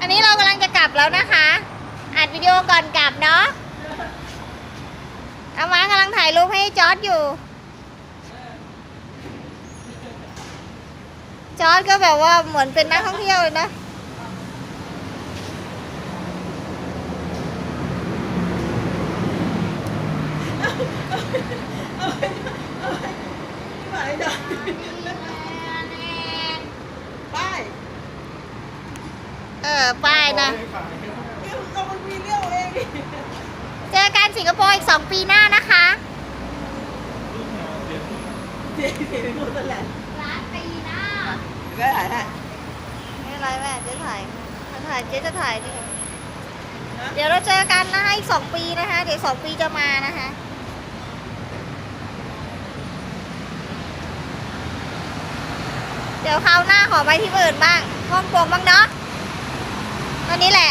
อันนี้เรากำลังจะกลับแล้วนะคะอัดวิดีโอก่อนกลับเนาะอามากำลังถ่ายรูปให้จอร์ดอยู่ จอร์ดก็แบบว่าเหมือนเป็นนักท่องเที่ยวเลยนะไหนเดี๋ยวป้าย เออ ป้ายนะเรามันมีเรื่องเองดิเจอกันสิงคโปร์อีก 2 ปีหน้านะคะเดี๋ยวเดี๋ยวพูดนั่นแหละร้านปีหน้า ก็ถ่ายได้ไม่เป็นไรแม่เจ๊ถ่ายถ้าถ่ายเจ๊จะถ่ายนี่เดี๋ยวเราเจอกันนะคะอีก2ปีนะคะ เดี๋ยว2ปีจะมานะคะเดี๋ยวคราวหน้าขอไปที่อื่นบ้างฮ่องกงบ้างเนาะ ตอนนี้แหละ